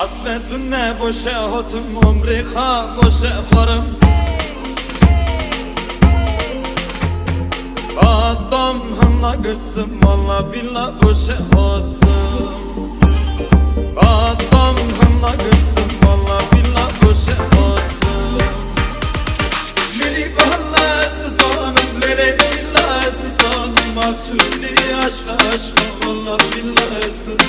Azmetun ne boşe hotum umri ha boşe horum Adam hamla götsüm valla billa boşe hotum. Adam hamla götsüm valla billa boşe hotum. Mili valla esti sonum lere billa esti sonum. Mahsulli aşka aşka valla billa esti